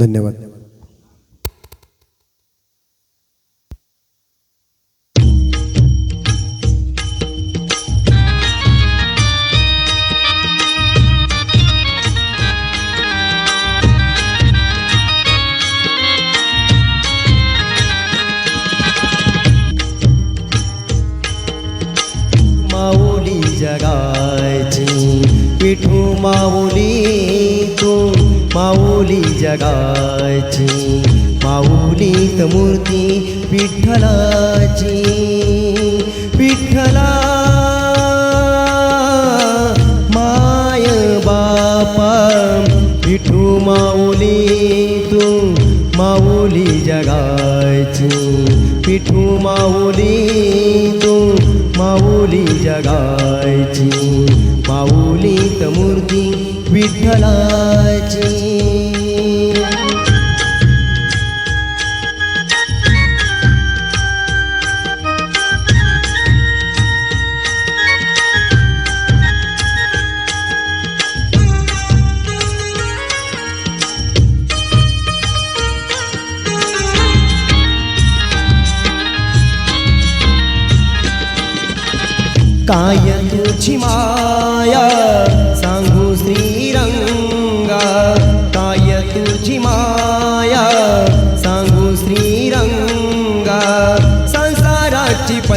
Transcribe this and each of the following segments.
धन्यवाद. माऊली जगायची विठू माऊली माऊली जगाची माऊलीत मूर्ती विठ्ठलाची विठ्ठला माय बापा विठू माऊली तू माऊली जगाची विठू माऊली तू माऊली जगाची माऊलीत मूर्ती विठ्ठलाची. काय तुझी माया? सांगू श्री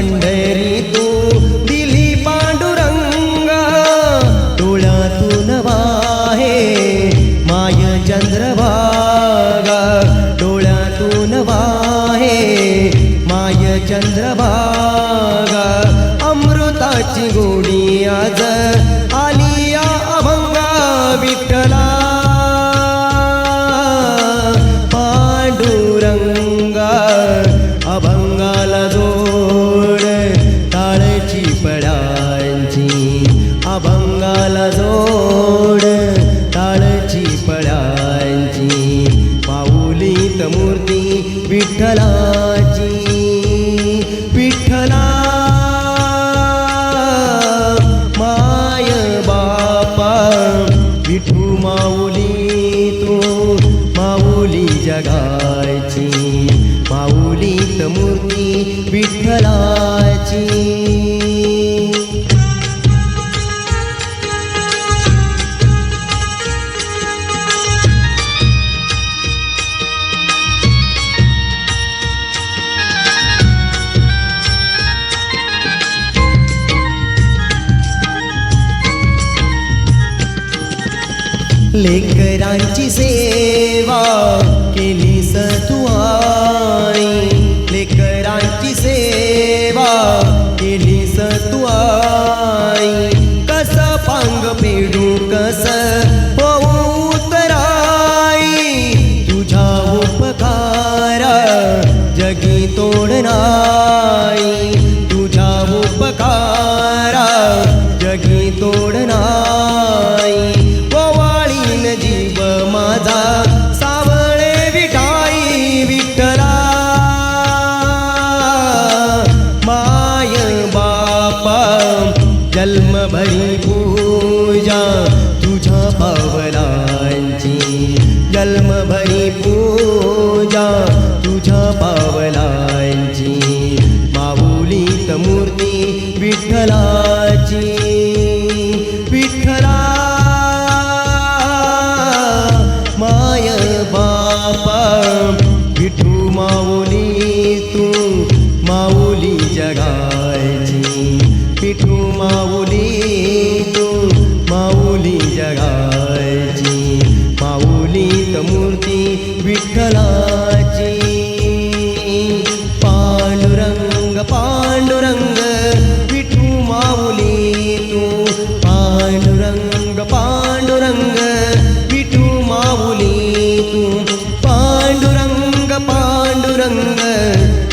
पंढरी तू दिली पांडुरंगा. डोळ्यातून वाहे माय चंद्रभागा. डोळ्यातून वाहे माय चंद्रभागा. अमृताची गोडी आज आलिया अभंगा विठ्ठला. पांडुरंगा विठ्ठलाची विठ्ठला माय बापा विठू माऊली तू माऊली जगायची माऊली मूर्ती विठ्ठलाची. लेकरांची सेवा केली सतुआणी लेकरांची सेवा केली सतुआई कस पांग पेडू कस पौतराई तुझा उपकार जगी तोडनाई तुझा उपकार जन्मभरी पूजा तुझ्या पावलांची. जन्मभरी पूजा तुझ्या पावलांची. माऊली मूर्ती विठ्ठला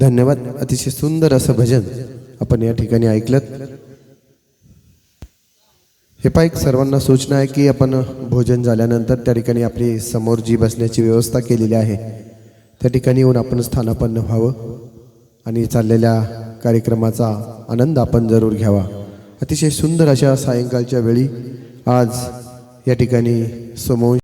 धन्यवाद. अतिशय सुंदर असं भजन आपण या ठिकाणी ऐकलं हे पहा एक सर्वांना सूचना आहे की आपण भोजन झाल्यानंतर त्या ठिकाणी आपली समोर जी बसण्याची व्यवस्था केलेली आहे त्या ठिकाणी येऊन आपण स्थानापन्न व्हावं आणि चाललेल्या कार्यक्रमाचा आनंद आपण जरूर घ्यावा. अतिशय सुंदर अशा सायंकाळच्या वेळी आज या ठिकाणी समोर